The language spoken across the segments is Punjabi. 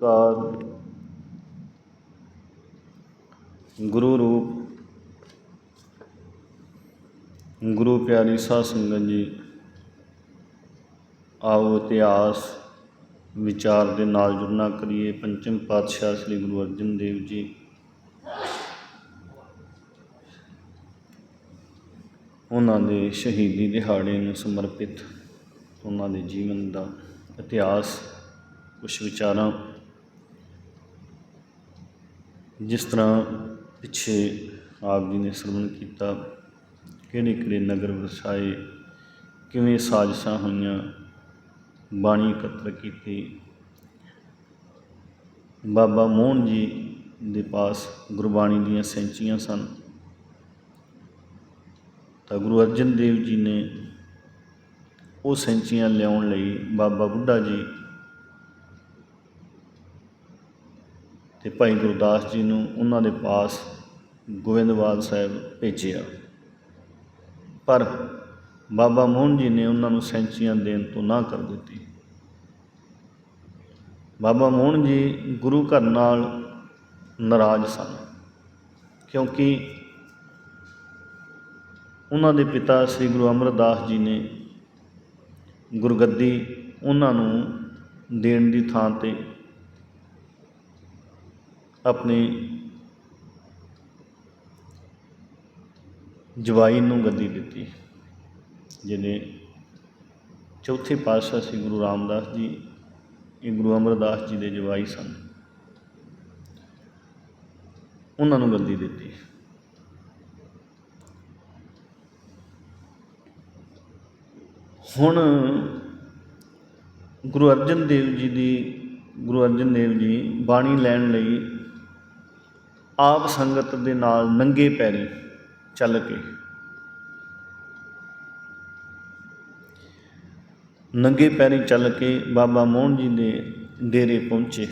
ਕਾਰ ਗੁਰੂ ਰੂਪ। ਗੁਰੂ ਪਿਆਰੀ ਸਾਧ ਸੰਗਤ ਜੀ, ਆਓ ਇਤਿਹਾਸ, ਵਿਚਾਰ ਦੇ ਨਾਲ ਜੁੜਨਾ ਕਰੀਏ ਪੰਚਮ ਪਾਤਸ਼ਾਹ ਸ੍ਰੀ ਗੁਰੂ ਅਰਜਨ ਦੇਵ ਜੀ। ਉਹਨਾਂ ਦੇ ਸ਼ਹੀਦੀ ਦਿਹਾੜੇ ਨੂੰ ਸਮਰਪਿਤ, ਉਹਨਾਂ ਦੇ ਜੀਵਨ ਦਾ ਇਤਿਹਾਸ ਕੁਝ ਵਿਚਾਰਾਂ ਜਿਸ ਤਰ੍ਹਾਂ ਪਿੱਛੇ ਆਪ ਜੀ ਨੇ ਸਰਵਣ ਕੀਤਾ, ਕਿਹੜੇ ਕਿਹੜੇ ਨਗਰ ਵਸਾਏ, ਕਿਵੇਂ ਸਾਜ਼ਿਸ਼ਾਂ ਹੋਈਆਂ, ਬਾਣੀ ਇਕੱਤਰ ਕੀਤੀ। ਬਾਬਾ ਮੋਹਨ ਜੀ ਦੇ ਪਾਸ ਗੁਰਬਾਣੀ ਦੀਆਂ ਸੈਂਚੀਆਂ ਸਨ। ਤਾਂ ਗੁਰੂ ਅਰਜਨ ਦੇਵ ਜੀ ਨੇ ਉਹ ਸੈਂਚੀਆਂ ਲਿਆਉਣ ਲਈ ਬਾਬਾ ਬੁੱਢਾ ਜੀ ਤੇ ਭਾਈ ਗੁਰਦਾਸ ਜੀ ਨੂੰ ਉਹਨਾਂ ਦੇ ਪਾਸ ਗੋਬਿੰਦਵਾਲ ਸਾਹਿਬ ਭੇਜਿਆ। ਪਰ ਬਾਬਾ ਮੋਹਨ ਜੀ ਨੇ ਉਹਨਾਂ ਨੂੰ ਸੈਂਚੀਆਂ ਦੇਣ ਤੋਂ ਨਾ ਕਰ ਦਿੱਤੀ। ਬਾਬਾ ਮੋਹਨ ਜੀ ਗੁਰੂ ਘਰ ਨਾਲ ਨਾਰਾਜ਼ ਸਨ, ਕਿਉਂਕਿ ਉਹਨਾਂ ਦੇ ਪਿਤਾ ਸ੍ਰੀ ਗੁਰੂ ਅਮਰਦਾਸ ਜੀ ਨੇ ਗੁਰਗੱਦੀ ਉਹਨਾਂ ਨੂੰ ਦੇਣ ਦੀ ਥਾਂ ਤੇ ਆਪਣੀ ਜਵਾਈ ਨੂੰ ਗੱਦੀ ਦਿੱਤੀ। ਜਿਹਨੇ ਚੌਥੇ ਪਾਤਸ਼ਾਹ ਸ੍ਰੀ ਗੁਰੂ ਰਾਮਦਾਸ ਜੀ, ਇਹ ਗੁਰੂ ਅਮਰਦਾਸ ਜੀ ਦੇ ਜਵਾਈ ਸਨ। ਉਹਨਾਂ ਨੂੰ ਗੱਦੀ ਦਿੱਤੀ। ਹੁਣ ਗੁਰੂ ਅਰਜਨ ਦੇਵ ਜੀ ਦੀ, ਗੁਰੂ ਅਰਜਨ ਦੇਵ ਜੀ ਬਾਣੀ ਲੈਣ ਲਈ ਆਪ ਸੰਗਤ ਦੇ ਨਾਲ ਨੰਗੇ ਪੈਰੀ ਚੱਲ ਕੇ। ਨੰਗੇ ਪੈਰੀ ਚੱਲ ਕੇ ਬਾਬਾ ਮੋਹਨ ਜੀ ਦੇ ਡੇਰੇ ਪਹੁੰਚੇ।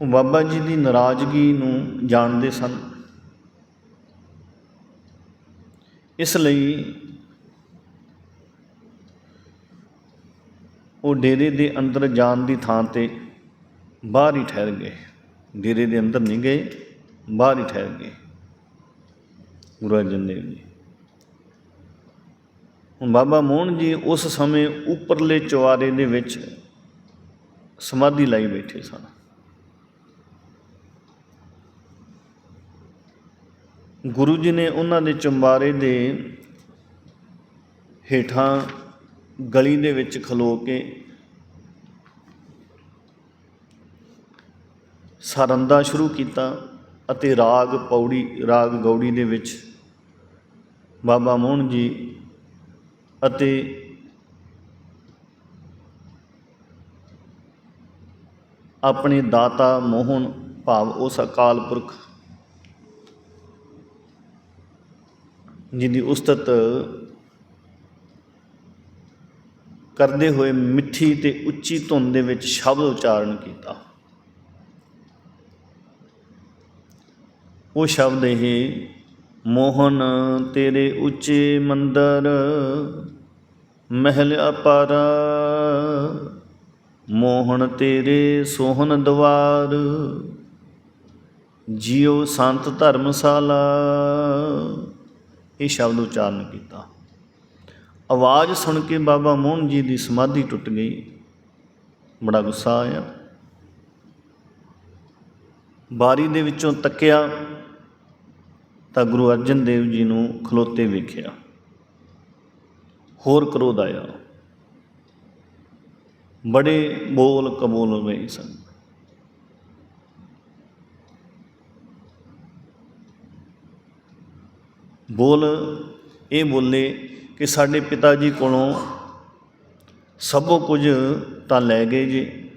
ਉਹ ਬਾਬਾ ਜੀ ਦੀ ਨਾਰਾਜ਼ਗੀ ਨੂੰ ਜਾਣਦੇ ਸਨ। ਇਸ ਲਈ ਉਹ ਡੇਰੇ ਦੇ ਅੰਦਰ ਜਾਣ ਦੀ ਥਾਂ ਤੇ ਬਾਹਰ ਹੀ ਠਹਿਰ ਗਏ। ਡੇਰੇ ਦੇ ਅੰਦਰ ਨਹੀਂ ਗਏ, ਬਾਹਰ ਹੀ ਠਹਿਰ ਗਏ। ਗੁਰੂ ਅਰਜਨ ਦੇਵ ਜੀ। ਹੁਣ ਬਾਬਾ ਮੋਹਨ ਜੀ ਉਸ ਸਮੇਂ ਉੱਪਰਲੇ ਚੁਆਰੇ ਦੇ ਵਿੱਚ ਸਮਾਧੀ ਲਾਈ ਬੈਠੇ ਸਨ। ਗੁਰੂ ਜੀ ਨੇ ਉਹਨਾਂ ਦੇ ਚੁੰਬਾਰੇ ਦੇ ਹੇਠਾਂ ਗਲੀ ਦੇ ਵਿੱਚ ਖਲੋ ਕੇ ਸਰੰਦਾ ਸ਼ੁਰੂ ਕੀਤਾ ਅਤੇ ਰਾਗ ਪੌੜੀ, ਰਾਗ ਗੌੜੀ ਦੇ ਵਿੱਚ ਬਾਬਾ ਮੋਹਨ ਜੀ ਅਤੇ ਆਪਣੇ ਦਾਤਾ ਮੋਹਨ ਭਾਵ ਉਸ ਅਕਾਲ ਪੁਰਖ ਜਿਹਦੀ ਉਸਤਤ ਕਰਦੇ ਹੋਏ ਮਿੱਠੀ ਤੇ ਉੱਚੀ ਧੁਨ ਦੇ ਵਿੱਚ ਸ਼ਬਦ ਉਚਾਰਨ ਕੀਤਾ। ਉਹ ਸ਼ਬਦ ਇਹ, ਮੋਹਨ ਤੇਰੇ ਉੱਚੇ ਮੰਦਰ, ਮਹਿਲ ਅਪਾਰ, ਮੋਹਨ ਤੇਰੇ ਸੋਹਣ ਦਵਾਰ, ਜਿਉ ਸੰਤ ਧਰਮਸ਼ਾਲਾ, ਇਹ ਸ਼ਬਦ ਉਚਾਰਨ ਕੀਤਾ। ਆਵਾਜ਼ ਸੁਣ ਕੇ ਬਾਬਾ ਮੋਹਨ ਜੀ ਦੀ ਸਮਾਧੀ ਟੁੱਟ ਗਈ। ਬੜਾ ਗੁੱਸਾ ਆਇਆ। ਬਾਰੀ ਦੇ ਵਿੱਚੋਂ ਤੱਕਿਆ ਤਾਂ ਗੁਰੂ ਅਰਜਨ ਦੇਵ ਜੀ ਨੂੰ ਖਲੋਤੇ ਵੇਖਿਆ। ਹੋਰ ਕਰੋਧ ਆਇਆ। ਬੜੇ ਬੋਲ ਕਬੂਲ ਹੋਏ ਸਨ। ਬੋਲ ਇਹ ਬੋਲੇ ਕਿ ਸਾਡੇ ਪਿਤਾ ਜੀ ਕੋਲੋਂ ਸਭੋ ਕੁਝ ਤਾਂ ਲੈ ਗਏ ਜੀ।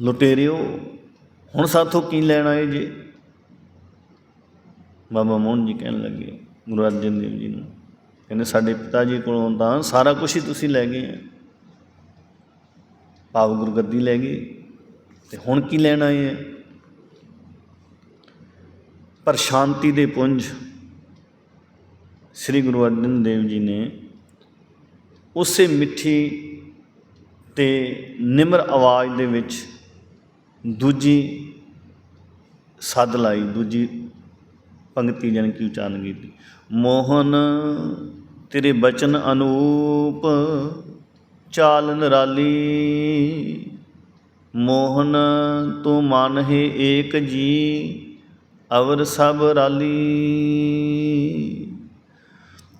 ਲੁਟੇਰਿਓ ਹੁਣ ਸਾਥੋਂ ਕੀ ਲੈਣ ਆਏ ਜੀ? ਬਾਬਾ ਮੋਹਨ ਜੀ ਕਹਿਣ ਲੱਗੇ, ਗੁਰੂ ਅਰਜਨ ਦੇਵ ਜੀ ਨੂੰ, ਕਹਿੰਦੇ ਸਾਡੇ ਪਿਤਾ ਜੀ ਕੋਲੋਂ ਤਾਂ ਸਾਰਾ ਕੁਝ ਹੀ ਤੁਸੀਂ ਲੈ ਗਏ ਆ। ਭਾਵ ਗੁਰਗੱਦੀ ਲੈ ਗਏ। ਤੇ ਹੁਣ ਕੀ ਲੈਣ ਆਏ ਆ? ਪਰ ਸ਼ਾਂਤੀ ਦੇ ਪੁੰਜ ਸ੍ਰੀ ਗੁਰੂ ਅਰਜਨ ਦੇਵ ਜੀ ਨੇ ਉਸੇ ਮਿੱਠੀ ਤੇ ਨਿਮਰ ਆਵਾਜ਼ ਦੇ ਵਿੱਚ ਦੂਜੀ ਸੱਦ ਲਾਈ, ਦੂਜੀ ਪੰਕਤੀ ਜਾਣੀ ਕਿ ਉਚਾਰਨ ਕੀਤੀ। ਮੋਹਨ ਤੇਰੇ ਬਚਨ ਅਨੂਪ ਚਾਲ ਨਿਰਾਲੀ ਮੋਹਨ ਤੂੰ ਮਨ ਹੈ ਏਕ ਜੀ, ਅਵਰ ਸਭ ਰਾਲੀ।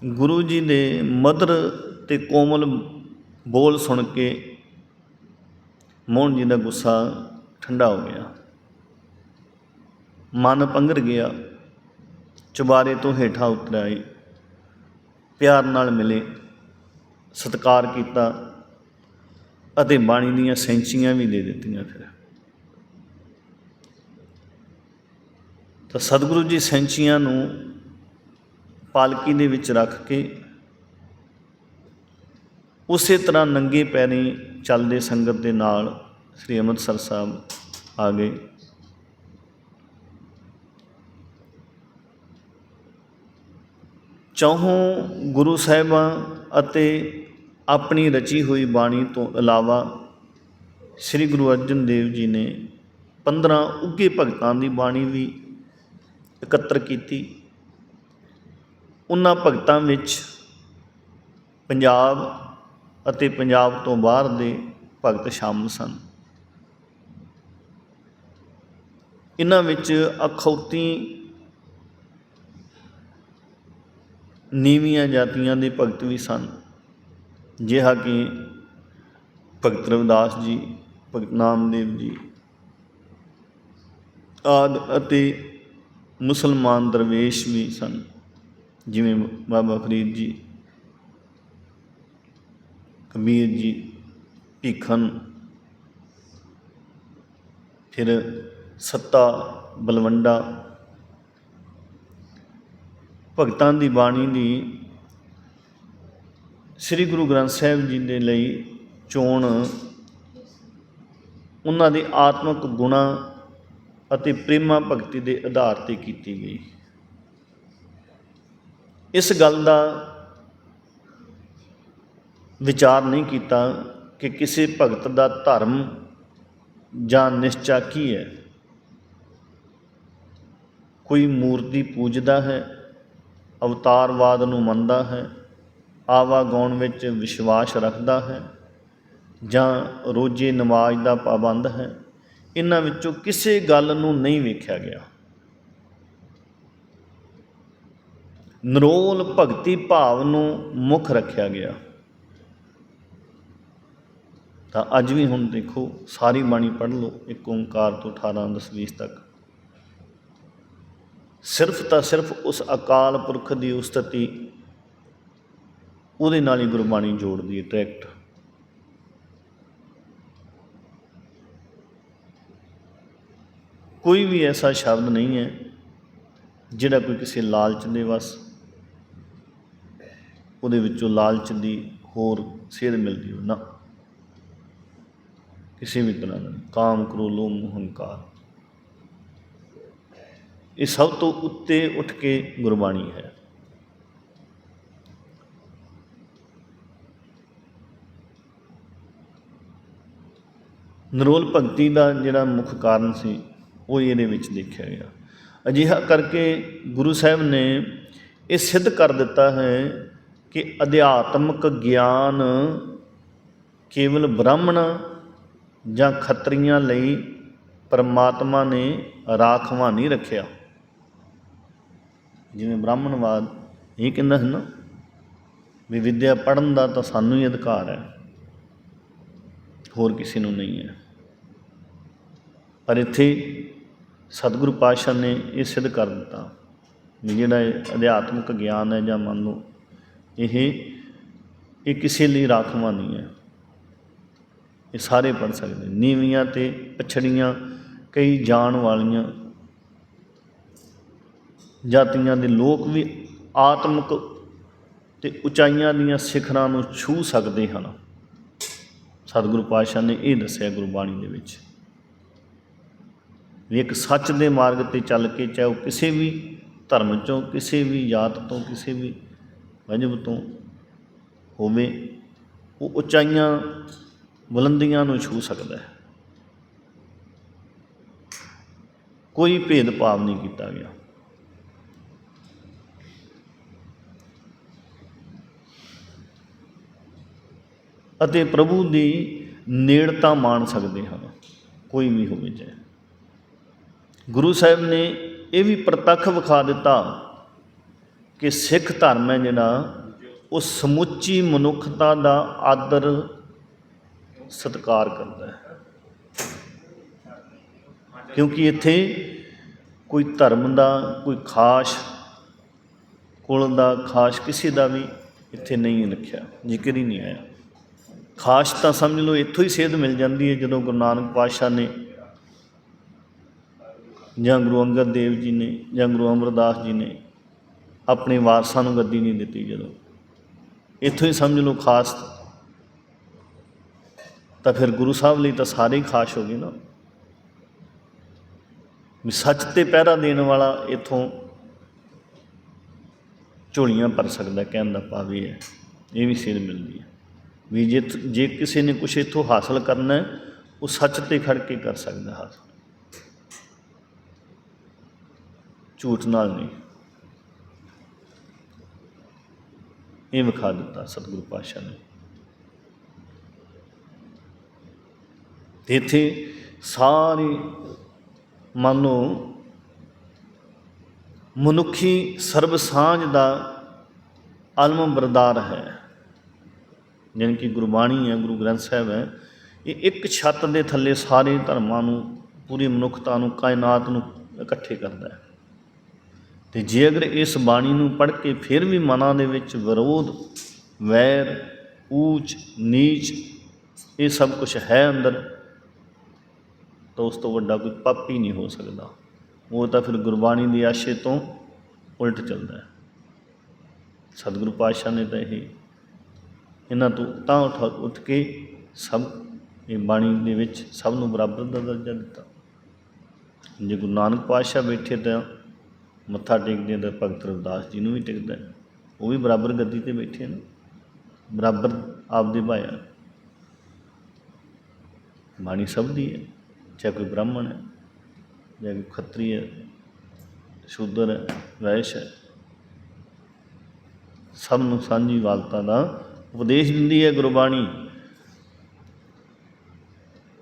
ਗੁਰੂ ਜੀ ਦੇ ਮਧੁਰ ਤੇ ਕੋਮਲ ਬੋਲ ਸੁਣ ਕੇ ਮੋਹਨ ਜੀ ਦਾ ਗੁੱਸਾ ਠੰਡਾ ਹੋ ਗਿਆ। ਮਨ ਪੰਗਰ ਗਿਆ। ਚੁਬਾਰੇ ਤੋਂ ਹੇਠਾਂ ਉਤਰ ਆਏ। ਪਿਆਰ ਨਾਲ ਮਿਲੇ। ਸਤਿਕਾਰ ਕੀਤਾ ਅਤੇ ਬਾਣੀ ਦੀਆਂ ਸੈਂਚੀਆਂ ਵੀ ਦੇ ਦਿੱਤੀਆਂ ਫਿਰ। ਤਾਂ ਸਤਿਗੁਰੂ ਜੀ ਸੈਂਚੀਆਂ ਨੂੰ ਪਾਲਕੀ ਦੇ ਵਿੱਚ ਰੱਖ ਕੇ ਉਸੇ ਤਰ੍ਹਾਂ ਨੰਗੇ ਪੈਰੀ ਚੱਲਦੇ ਸੰਗਤ ਦੇ ਨਾਲ ਸ੍ਰੀ ਅੰਮ੍ਰਿਤਸਰ ਸਾਹਿਬ ਆ ਗਏ। ਚੌਹੋਂ ਗੁਰੂ ਸਾਹਿਬਾਂ ਅਤੇ ਆਪਣੀ ਰਚੀ ਹੋਈ ਬਾਣੀ ਤੋਂ ਇਲਾਵਾ ਸ੍ਰੀ ਗੁਰੂ ਅਰਜਨ ਦੇਵ ਜੀ ਨੇ 15 ਉੱਗੇ ਭਗਤਾਂ ਦੀ ਬਾਣੀ ਵੀ ਇਕੱਤਰ ਕੀਤੀ। ਉਹਨਾਂ ਭਗਤਾਂ ਵਿੱਚ ਪੰਜਾਬ ਅਤੇ ਪੰਜਾਬ ਤੋਂ ਬਾਹਰ ਦੇ ਭਗਤ ਸ਼ਾਮਲ ਸਨ। ਇਹਨਾਂ ਵਿੱਚ ਅਖੌਤੀ ਨੀਵੀਆਂ ਜਾਤੀਆਂ ਦੇ ਭਗਤ ਵੀ ਸਨ, ਜਿਹਾ ਕਿ ਭਗਤ ਰਵਿਦਾਸ ਜੀ, ਭਗਤ ਨਾਮਦੇਵ ਜੀ ਆਦ ਅਤੇ ਮੁਸਲਮਾਨ ਦਰਵੇਸ਼ ਵੀ ਸਨ। ਜਿਵੇਂ ਬਾਬਾ ਫਰੀਦ ਜੀ, ਕਬੀਰ ਜੀ ਭੀਖਨ ਫਿਰ ਸੱਤਾ, ਬਲਵੰਡਾ, ਭਗਤਾਂ ਦੀ ਬਾਣੀ ਦੀ ਸ੍ਰੀ ਗੁਰੂ ਗ੍ਰੰਥ ਸਾਹਿਬ ਜੀ ਦੇ ਲਈ ਚੋਣ, ਉਹਨਾਂ ਦੇ ਆਤਮਿਕ ਗੁਣਾ ਅਤੇ ਪ੍ਰੇਮਾ ਭਗਤੀ ਦੇ ਆਧਾਰ ਤੇ ਕੀਤੀ ਗਈ। ਇਸ ਗੱਲ ਦਾ ਵਿਚਾਰ ਨਹੀਂ ਕੀਤਾ ਕਿ ਕਿਸੇ ਭਗਤ ਦਾ ਧਰਮ ਜਾਂ ਨਿਸ਼ਚਾ ਕੀ ਹੈ। ਕੋਈ ਮੂਰਤੀ ਪੂਜਦਾ ਹੈ, ਅਵਤਾਰਵਾਦ ਨੂੰ ਮੰਨਦਾ ਹੈ, ਆਵਾਗਾਉਣ ਵਿੱਚ ਵਿਸ਼ਵਾਸ ਰੱਖਦਾ ਹੈ ਜਾਂ ਰੋਜ਼ੇ ਨਮਾਜ਼ ਦਾ ਪਾਬੰਦ ਹੈ, ਇਹਨਾਂ ਵਿੱਚੋਂ ਕਿਸੇ ਗੱਲ ਨੂੰ ਨਹੀਂ ਵੇਖਿਆ ਗਿਆ। ਨਿਰੋਲ ਭਗਤੀ ਭਾਵ ਨੂੰ ਮੁੱਖ ਰੱਖਿਆ ਗਿਆ। ਤਾਂ ਅੱਜ ਵੀ ਹੁਣ ਦੇਖੋ, ਸਾਰੀ ਬਾਣੀ ਪੜ੍ਹ ਲਓ, ਇੱਕ ਓੰਕਾਰ ਤੋਂ 18 ਦਸਵੀਸ ਤੱਕ। ਸਿਰਫ ਤਾਂ ਸਿਰਫ ਉਸ ਅਕਾਲ ਪੁਰਖ ਦੀ ਉਸਤਤੀ, ਉਹਦੇ ਨਾਲ ਹੀ ਗੁਰਬਾਣੀ ਜੋੜਦੀ ਹੈ ਡਾਇਰੈਕਟ ਕੋਈ ਵੀ ਐਸਾ ਸ਼ਬਦ ਨਹੀਂ ਹੈ, ਜਿਹੜਾ ਕੋਈ ਕਿਸੇ ਲਾਲਚ ਦੇ ਵਸ ਉਹਦੇ ਵਿੱਚੋਂ ਲਾਲਚ ਦੀ ਹੋਰ ਸੇਧ ਮਿਲਦੀ ਹੋ ਨਾ। ਕਿਸੇ ਵੀ ਤਰ੍ਹਾਂ ਦਾ ਕਾਮ ਕਰੋ ਲੋਭ ਹੰਕਾਰ। ਇਹ ਸਭ ਤੋਂ ਉੱਤੇ ਉੱਠ ਕੇ ਗੁਰਬਾਣੀ ਹੈ। ਨਰੋਲ ਭਗਤੀ ਦਾ ਜਿਹੜਾ ਮੁੱਖ ਕਾਰਨ ਸੀ, ਉਹ ਇਹਦੇ ਵਿੱਚ ਦੇਖਿਆ ਗਿਆ। ਅਜਿਹਾ ਕਰਕੇ ਗੁਰੂ ਸਾਹਿਬ ਨੇ ਇਹ ਸਿੱਧ ਕਰ ਦਿੱਤਾ ਹੈ ਕਿ ਅਧਿਆਤਮਕ ਗਿਆਨ ਕੇਵਲ ਬ੍ਰਾਹਮਣ ਜਾਂ ਖੱਤਰੀਆਂ ਲਈ ਪਰਮਾਤਮਾ ਨੇ ਰਾਖਵਾਂ ਨਹੀਂ ਰੱਖਿਆ। ਜਿਵੇਂ ਬ੍ਰਾਹਮਣਵਾਦ ਇਹ ਕਹਿੰਦਾ ਹੈ ਨਾ ਵੀ ਵਿਦਿਆ ਪੜ੍ਹਨ ਦਾ ਤਾਂ ਸਾਨੂੰ ਹੀ ਅਧਿਕਾਰ ਹੈ, ਹੋਰ ਕਿਸੇ ਨੂੰ ਨਹੀਂ ਹੈ। ਪਰ ਇੱਥੇ ਸਤਿਗੁਰੂ ਪਾਤਸ਼ਾਹ ਨੇ ਇਹ ਸਿੱਧ ਕਰ ਦਿੱਤਾ ਵੀ ਜਿਹੜਾ ਅਧਿਆਤਮਿਕ ਗਿਆਨ ਹੈ ਜਾਂ ਮੰਨ ਲਓ ਇਹ ਇਹ ਕਿਸੇ ਲਈ ਰਾਖਵਾਂ ਨਹੀਂ ਹੈ। ਇਹ ਸਾਰੇ ਪੜ ਸਕਦੇ ਨੀਵੀਆਂ ਤੇ ਪਛੜੀਆਂ, ਕਈ ਜਾਣ ਵਾਲੀਆਂ ਜਾਤੀਆਂ ਦੇ ਲੋਕ ਵੀ ਆਤਮਿਕ ਤੇ ਉਚਾਈਆਂ ਦੀਆਂ ਸਿਖਰਾਂ ਨੂੰ ਛੂ ਸਕਦੇ ਹਨ। ਸਤਿਗੁਰੂ ਪਾਤਸ਼ਾਹ ਨੇ ਇਹ ਦੱਸਿਆ ਗੁਰਬਾਣੀ ਦੇ ਵਿੱਚ ਵੀ ਇੱਕ ਸੱਚ ਦੇ ਮਾਰਗ ਤੇ ਚੱਲ ਕੇ ਚਾਹੇ ਉਹ ਕਿਸੇ ਵੀ ਧਰਮ ਚੋਂ, ਕਿਸੇ ਵੀ ਜਾਤ ਤੋਂ, ਕਿਸੇ ਵੀ ਮਜਬ ਤੋਂ ਹੋਵੇ, ਉਹ ਉਚਾਈਆਂ ਬੁਲੰਦੀਆਂ ਨੂੰ ਛੂ ਸਕਦਾ ਹੈ। ਕੋਈ ਭੇਦਭਾਵ ਨਹੀਂ ਕੀਤਾ ਗਿਆ। ਅਤੇ ਪ੍ਰਭੂ ਦੀ ਨੇੜਤਾ ਮਾਣ ਸਕਦੇ ਹਨ, ਕੋਈ ਵੀ ਹੋਵੇ ਚਾਹੇ। ਗੁਰੂ ਸਾਹਿਬ ਨੇ ਇਹ ਵੀ ਪ੍ਰਤੱਖ ਵਿਖਾ ਦਿੱਤਾ ਕਿ ਸਿੱਖ ਧਰਮ ਹੈ ਜਿਹੜਾ, ਉਹ ਸਮੁੱਚੀ ਮਨੁੱਖਤਾ ਦਾ ਆਦਰ ਸਤਿਕਾਰ ਕਰਦਾ ਹੈ। ਕਿਉਂਕਿ ਇੱਥੇ ਕੋਈ ਧਰਮ ਦਾ, ਕੋਈ ਖਾਸ ਕੁਲ ਦਾ, ਖਾਸ ਕਿਸੇ ਦਾ ਵੀ ਇੱਥੇ ਨਹੀਂ ਰੱਖਿਆ, ਜ਼ਿਕਰ ਹੀ ਨਹੀਂ ਆਇਆ। ਖਾਸ ਤਾਂ ਸਮਝ ਲਓ ਇੱਥੋਂ ਹੀ ਸੇਧ ਮਿਲ ਜਾਂਦੀ ਹੈ, ਜਦੋਂ ਗੁਰੂ ਨਾਨਕ ਪਾਤਸ਼ਾਹ ਨੇ ਜਾਂ ਗੁਰੂ ਅੰਗਦ ਦੇਵ ਜੀ ਨੇ ਜਾਂ ਗੁਰੂ ਅਮਰਦਾਸ ਜੀ ਨੇ ਆਪਣੇ ਵਾਰਸਾਂ ਨੂੰ ਗੱਦੀ ਨਹੀਂ ਦਿੱਤੀ ਜਦੋਂ। ਇੱਥੋਂ ਹੀ ਸਮਝ ਲਓ ਖਾਸ। ਤਾਂ ਫਿਰ ਗੁਰੂ ਸਾਹਿਬ ਲਈ ਤਾਂ ਸਾਰੇ ਹੀ ਖਾਸ ਹੋ ਗਏ ਨਾ। ਵੀ ਸੱਚ ਤੇ ਪਹਿਰਾ ਦੇਣ ਵਾਲਾ ਇੱਥੋਂ ਝੋਲੀਆਂ ਭਰ ਸਕਦਾ, ਕਹਿਣ ਦਾ ਭਾਵ ਇਹ ਹੈ। ਇਹ ਵੀ ਸੇਧ ਮਿਲਦੀ ਹੈ। ਵੀ ਜੇ ਜੇ ਕਿਸੇ ਨੇ ਕੁਛ ਇੱਥੋਂ ਹਾਸਲ ਕਰਨਾ ਉਹ ਸੱਚ ਤੇ ਖੜ ਕੇ ਕਰ ਸਕਦਾ ਹਾਸਲ। ਝੂਠ ਨਾਲ ਨਹੀਂ। ਇਹ ਵਿਖਾ ਦਿੱਤਾ ਸਤਿਗੁਰੂ ਪਾਤਸ਼ਾਹ ਨੇ। ਤੇ ਇੱਥੇ ਸਾਰੀ ਮੰਨ ਲਓ ਮਨੁੱਖੀ ਸਰਬ ਸਾਂਝ ਦਾ ਅਲਮ ਬਰਦਾਰ ਹੈ। ਜਾਣੀ ਕਿ ਗੁਰਬਾਣੀ ਹੈ, ਗੁਰੂ ਗ੍ਰੰਥ ਸਾਹਿਬ ਹੈ। ਇਹ ਇੱਕ ਛੱਤ ਦੇ ਥੱਲੇ ਸਾਰੇ ਧਰਮਾਂ ਨੂੰ, ਪੂਰੀ ਮਨੁੱਖਤਾ ਨੂੰ, ਕਾਇਨਾਤ ਨੂੰ ਇਕੱਠੇ ਕਰਦਾ ਹੈ। ਤੇ ਜੇ ਅਗਰ ਇਸ ਬਾਣੀ ਨੂੰ ਪੜ੍ਹ ਕੇ ਫਿਰ ਵੀ ਮਨਾਂ ਦੇ ਵਿੱਚ ਵਿਰੋਧ, ਵੈਰ, ਊਚ, ਨੀਚ, ਇਹ ਸਭ ਕੁਝ ਹੈ ਅੰਦਰ, ਤਾਂ ਉਸ ਤੋਂ ਵੱਡਾ ਕੋਈ ਪਾਪ ਹੀ ਨਹੀਂ ਹੋ ਸਕਦਾ। ਉਹ ਤਾਂ ਫਿਰ ਗੁਰਬਾਣੀ ਦੇ ਆਸ਼ੇ ਤੋਂ ਉਲਟ ਚੱਲਦਾ ਹੈ। ਸਤਿਗੁਰੂ ਪਾਤਸ਼ਾਹ ਨੇ ਤਾਂ ਇਹ, ਇਹਨਾਂ ਤੋਂ ਤਾਂ ਉੱਠ ਉੱਠ ਕੇ ਸਭ ਇਹ ਬਾਣੀ ਦੇ ਵਿੱਚ ਸਭ ਨੂੰ ਬਰਾਬਰ ਦਾ ਦਰਜਾ ਦਿੱਤਾ। ਜੇ ਗੁਰੂ ਨਾਨਕ ਪਾਤਸ਼ਾਹ ਬੈਠੇ ਤਾਂ ਮੱਥਾ ਟੇਕਦੇ ਆ ਤਾਂ ਭਗਤ ਰਵਿਦਾਸ ਜੀ ਨੂੰ ਵੀ ਟੇਕਦਾ ਉਹ ਵੀ ਬਰਾਬਰ ਗੱਦੀ ਤੇ ਬੈਠੇ ਨੇ। ਬਰਾਬਰ ਆਪਦੇ ਭਾਇਆ ਬਾਣੀ ਸਭ ਦੀ ਹੈ। ਚਾਹੇ ਕੋਈ ਬ੍ਰਾਹਮਣ ਹੈ, ਜਾਂ ਕੋਈ ਖੱਤਰੀ ਹੈ, ਸ਼ੂਦਰ ਹੈ, ਵੈਸ਼ ਹੈ। ਸਭ ਨੂੰ ਸਾਂਝੀ ਵਾਲਤਾ ਦਾ ਉਪਦੇਸ਼ ਦਿੰਦੀ ਹੈ ਗੁਰਬਾਣੀ।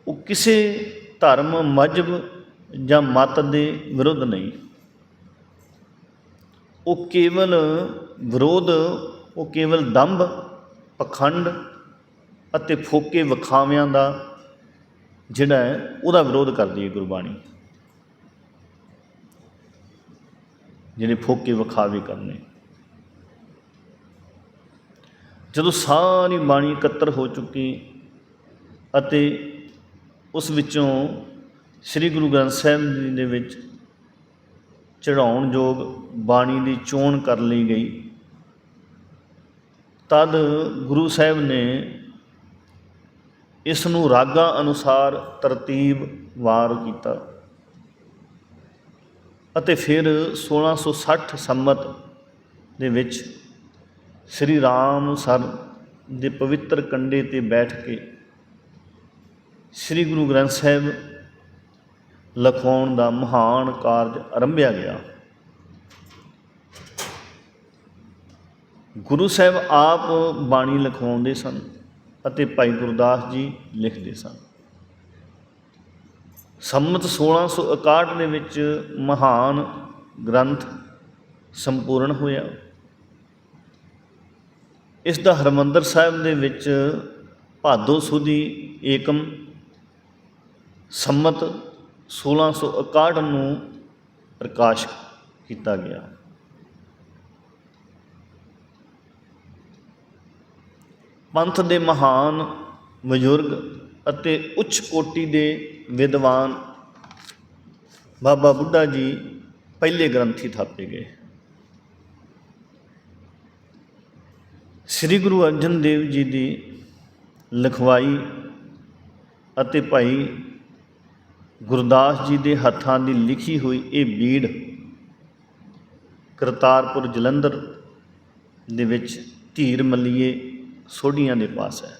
ਉਹ ਕਿਸੇ ਧਰਮ ਮਜਬ ਜਾਂ ਮਤ ਦੇ ਵਿਰੁੱਧ ਨਹੀਂ। ਉਹ ਕੇਵਲ ਵਿਰੋਧ, ਉਹ ਕੇਵਲ ਦੰਭ, ਪਖੰਡ ਅਤੇ ਫੋਕੇ ਵਿਖਾਵਿਆਂ ਦਾ ਜਿਹੜਾ ਹੈ, ਉਹਦਾ ਵਿਰੋਧ ਕਰਦੀ ਹੈ ਗੁਰਬਾਣੀ। ਜਿਹੜੇ ਫੋਕੇ ਵਿਖਾਵੇ ਕਰਨੇ। ਜਦੋਂ ਸਾਰੀ ਬਾਣੀ ਇਕੱਤਰ ਹੋ ਚੁੱਕੀ ਅਤੇ ਉਸ ਵਿੱਚੋਂ ਸ੍ਰੀ ਗੁਰੂ ਗ੍ਰੰਥ ਸਾਹਿਬ ਜੀ ਦੇ ਵਿੱਚ ਚੜਾਉਣ ਯੋਗ ਬਾਣੀ ਦੀ ਚੋਣ ਕਰ ਲਈ ਗਈ। ਤਦ ਗੁਰੂ ਸਾਹਿਬ ਨੇ ਇਸ ਨੂੰ ਰਾਗਾਂ ਅਨੁਸਾਰ ਤਰਤੀਬ ਵਾਰ ਕੀਤਾ ਅਤੇ ਫਿਰ 1660 ਸੰਮਤ ਦੇ ਵਿੱਚ ਸ੍ਰੀ ਰਾਮ ਸਰ ਦੇ ਪਵਿੱਤਰ ਕੰਡੇ ਤੇ ਬੈਠ ਕੇ ਸ੍ਰੀ ਗੁਰੂ ਗ੍ਰੰਥ ਸਾਹਿਬ ਲਿਖਾਉਣ ਦਾ ਮਹਾਨ ਕਾਰਜ ਆਰੰਭਿਆ ਗਿਆ। ਗੁਰੂ ਸਾਹਿਬ ਆਪ ਬਾਣੀ ਲਿਖਵਾਉਂਦੇ ਸਨ ਅਤੇ ਭਾਈ ਗੁਰਦਾਸ ਜੀ ਲਿਖਦੇ ਸਨ। ਸੰਮਤ 1661 ਦੇ ਵਿੱਚ ਮਹਾਨ ਗ੍ਰੰਥ ਸੰਪੂਰਨ ਹੋਇਆ। ਇਸ ਦਾ ਹਰਮੰਦਰ ਸਾਹਿਬ ਦੇ ਵਿੱਚ ਭਾਦੋ ਸੁਦੀ ਏਕਮ ਸੰਮਤ 1661 ਨੂੰ ਪ੍ਰਕਾਸ਼ ਕੀਤਾ ਗਿਆ। ਪੰਥ ਦੇ ਮਹਾਨ ਬਜ਼ੁਰਗ ਅਤੇ ਉੱਚ ਕੋਟੀ ਦੇ ਵਿਦਵਾਨ ਬਾਬਾ ਬੁੱਢਾ ਜੀ ਪਹਿਲੇ ਗ੍ਰੰਥੀ ਥਾਪੇ ਗਏ। ਸ੍ਰੀ ਗੁਰੂ ਅਰਜਨ ਦੇਵ ਜੀ ਦੀ ਲਿਖਵਾਈ ਅਤੇ ਭਾਈ ਗੁਰਦਾਸ ਜੀ ਦੇ ਹੱਥਾਂ ਦੀ ਲਿਖੀ ਹੋਈ ਇਹ ਬੀੜ ਕਰਤਾਰਪੁਰ ਜਲੰਧਰ ਦੇ ਵਿੱਚ ਧੀਰ ਮੱਲੀਏ ਸੋਢੀਆਂ ਦੇ ਪਾਸ ਹੈ।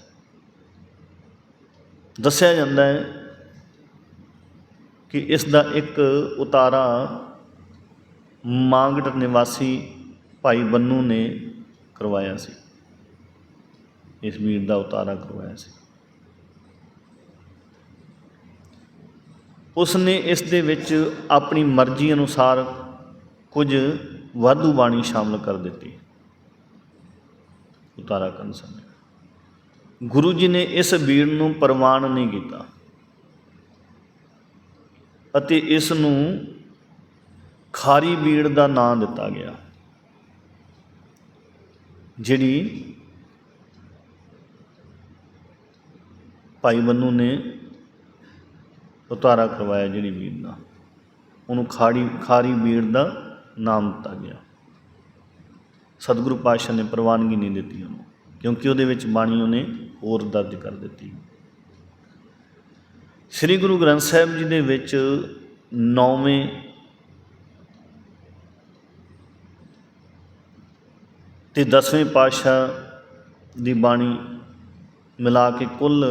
ਦੱਸਿਆ ਜਾਂਦਾ ਹੈ ਕਿ ਇਸ ਦਾ ਇੱਕ ਉਤਾਰਾ ਮਾਂਗਟ ਨਿਵਾਸੀ ਭਾਈ ਬੰਨੂ ਨੇ ਕਰਵਾਇਆ ਸੀ। ਇਸ ਵੀਰ ਦਾ ਉਤਾਰਾ ਕਰਵਾਇਆ ਸੀ। ਉਸ ਨੇ ਇਸ ਦੇ ਵਿੱਚ ਆਪਣੀ ਮਰਜ਼ੀ ਅਨੁਸਾਰ ਕੁਝ ਵਾਧੂ ਬਾਣੀ ਸ਼ਾਮਲ ਕਰ ਦਿੱਤੀ। ਉਤਾਰਾ ਕਰਨ ਸਮੇਂ। ਗੁਰੂ ਜੀ ਨੇ ਇਸ ਬੀੜ ਨੂੰ ਪ੍ਰਵਾਨ ਨਹੀਂ ਕੀਤਾ ਅਤੇ ਇਸ ਨੂੰ ਖਾਰੀ ਬੀੜ ਦਾ ਨਾਂ ਦਿੱਤਾ ਗਿਆ, ਜਿਹੜੀ ਭਾਈ ਬੰਨੂ ਨੇ ਉਤਾਰਾ ਕਰਵਾਇਆ ਜਿਹੜੀ ਬੀੜ ਦਾ ਉਹਨੂੰ ਖਾੜੀ ਖਾਰੀ ਬੀੜ ਦਾ ਨਾਮ ਦਿੱਤਾ ਗਿਆ। ਸਤਿਗੁਰੂ ਪਾਤਸ਼ਾਹ ਨੇ ਪ੍ਰਵਾਨਗੀ ਨਹੀਂ ਦਿੱਤੀ ਉਹਨੂੰ, ਕਿਉਂਕਿ ਉਹਦੇ ਵਿੱਚ ਬਾਣੀ ਉਹਨੇ ਹੋਰ ਦਰਜ ਕਰ ਦਿੱਤੀ। ਸ੍ਰੀ ਗੁਰੂ ਗ੍ਰੰਥ ਸਾਹਿਬ ਜੀ ਦੇ ਵਿੱਚ ਨੌਵੇਂ ਤੇ 10ਵੇਂ ਪਾਤਸ਼ਾਹ ਦੀ ਬਾਣੀ ਮਿਲਾ ਕੇ ਕੁੱਲ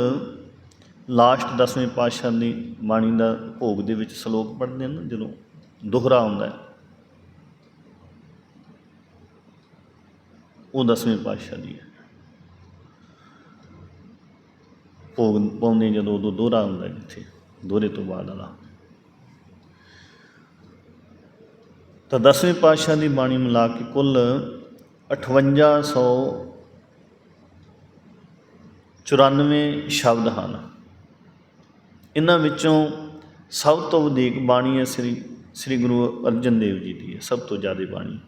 ਲਾਸਟ 10ਵੇਂ ਪਾਤਸ਼ਾਹ ਦੀ ਬਾਣੀ ਦਾ ਭੋਗ ਦੇ ਵਿੱਚ ਸ਼ਲੋਕ ਪੜ੍ਹਦੇ ਹਨ ਜਦੋਂ ਦੋਹਰਾ ਆਉਂਦਾ ਹੈ। ਉਹ 10ਵੇਂ ਪਾਤਸ਼ਾਹ ਦੀ ਹੈ। ਭੋਗ ਪਾਉਂਦੇ ਜਦੋਂ ਉਦੋਂ ਦੋਹਰਾ ਹੁੰਦਾ ਜਿੱਥੇ ਦੋਹਰੇ ਤੋਂ ਬਾਅਦ ਵਾਲਾ। ਤਾਂ 10ਵੇਂ ਪਾਤਸ਼ਾਹ ਦੀ ਬਾਣੀ ਮਿਲਾ ਕੇ ਕੁੱਲ 5894 ਸ਼ਬਦ ਹਨ। ਇਹਨਾਂ ਵਿੱਚੋਂ ਸਭ ਤੋਂ ਵਧੀਕ ਬਾਣੀ ਹੈ ਸ੍ਰੀ ਸ੍ਰੀ ਗੁਰੂ ਅਰਜਨ ਦੇਵ ਜੀ ਦੀ ਹੈ ਸਭ ਤੋਂ ਜ਼ਿਆਦਾ ਬਾਣੀ।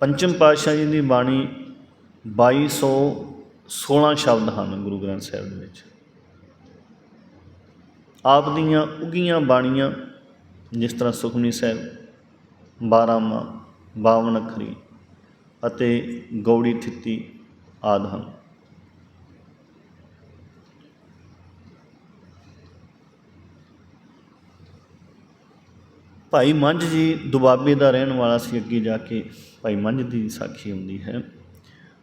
ਪੰਚਮ ਪਾਤਸ਼ਾਹ ਜੀ ਦੀ ਬਾਣੀ 2216 ਸ਼ਬਦ ਹਨ ਗੁਰੂ ਗ੍ਰੰਥ ਸਾਹਿਬ ਦੇ ਵਿੱਚ। ਆਪ ਦੀਆਂ ਉਗੀਆਂ ਬਾਣੀਆਂ, ਜਿਸ ਤਰ੍ਹਾਂ ਸੁਖਮਨੀ ਸਾਹਿਬ ਬਾਰਾਮਾ ਬਾਵਨ ਅੱਖਰੀ ਅਤੇ ਗੌੜੀ ਥਿੱਤੀ ਆਦਿ ਹਨ। ਭਾਈ ਮੰਝ ਜੀ ਦੁਬਾਬੇ ਦਾ ਰਹਿਣ ਵਾਲਾ ਸੀ ਅੱਗੇ ਜਾ ਕੇ, ਭਾਈ ਮੰਝ ਦੀ ਸਾਖੀ ਹੁੰਦੀ ਹੈ।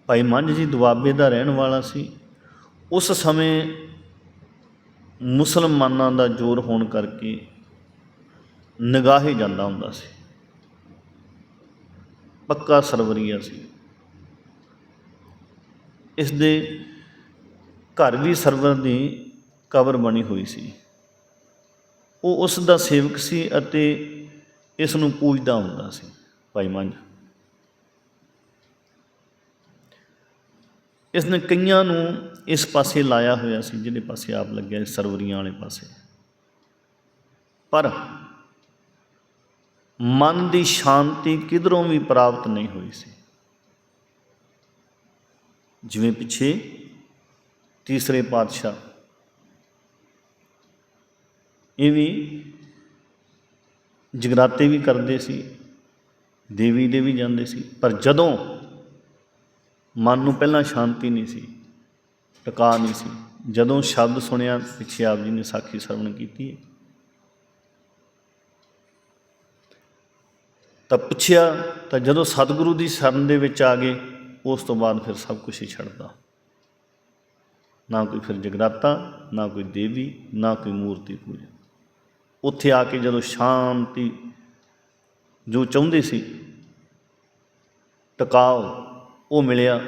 ਭਾਈ ਮੰਝ ਜੀ ਦੁਆਬੇ ਦਾ ਰਹਿਣ ਵਾਲਾ ਸੀ। ਉਸ ਸਮੇਂ ਮੁਸਲਮਾਨਾਂ ਦਾ ਜ਼ੋਰ ਹੋਣ ਕਰਕੇ ਨਿਗਾਹੇ ਜਾਂਦਾ ਹੁੰਦਾ ਸੀ। ਪੱਕਾ ਸਰਵਰੀਆ ਸੀ। ਇਸ ਦੇ ਘਰ ਵੀ ਸਰਵਰ ਦੀ ਕਬਰ ਬਣੀ ਹੋਈ ਸੀ। ਉਹ ਉਸ ਦਾ ਸੇਵਕ ਸੀ ਅਤੇ ਇਸ ਨੂੰ ਪੂਜਦਾ ਹੁੰਦਾ ਸੀ, ਭਾਈ ਮੰਝ। ਇਸ ਨੇ ਕਈਆਂ ਨੂੰ ਇਸ ਪਾਸੇ ਲਾਇਆ ਹੋਇਆ ਸੀ ਜਿਹਦੇ ਪਾਸੇ ਆਪ ਲੱਗਿਆ ਸਰਵਰੀਆਂ ਵਾਲੇ ਪਾਸੇ। ਪਰ ਮਨ ਦੀ ਸ਼ਾਂਤੀ ਕਿਧਰੋਂ ਵੀ ਪ੍ਰਾਪਤ ਨਹੀਂ ਹੋਈ ਸੀ। ਜਿਵੇਂ ਪਿੱਛੇ ਤੀਸਰੇ ਪਾਤਸ਼ਾਹ, ਇਹ ਵੀ ਜਗਰਾਤੇ ਵੀ ਕਰਦੇ ਸੀ, ਦੇਵੀ ਦੇ ਵੀ ਜਾਂਦੇ ਸੀ, ਪਰ ਜਦੋਂ ਮਨ ਨੂੰ ਪਹਿਲਾਂ ਸ਼ਾਂਤੀ ਨਹੀਂ ਸੀ, ਟਿਕਾ ਨਹੀਂ ਸੀ, ਜਦੋਂ ਸ਼ਬਦ ਸੁਣਿਆ ਪਿੱਛੇ ਆਪ ਜੀ ਨੇ ਸਾਖੀ ਸਰਵਣ ਕੀਤੀ ਹੈ। ਤਾਂ ਪੁੱਛਿਆ, ਤਾਂ ਜਦੋਂ ਸਤਿਗੁਰੂ ਦੀ ਸ਼ਰਨ ਦੇ ਵਿੱਚ ਆ ਗਏ, ਉਸ ਤੋਂ ਬਾਅਦ ਫਿਰ ਸਭ ਕੁਝ ਹੀ ਛੱਡਦਾ ਨਾ ਕੋਈ ਫਿਰ ਜਗਰਾਤਾ, ਨਾ ਕੋਈ ਦੇਵੀ, ਨਾ ਕੋਈ ਮੂਰਤੀ ਪੂਜਾ। ਉੱਥੇ ਆ ਕੇ ਜਦੋਂ ਸ਼ਾਂਤੀ ਜੋ ਚਾਹੁੰਦੇ ਸੀ, ਟਿਕਾਓ, ਉਹ ਮਿਲਿਆ,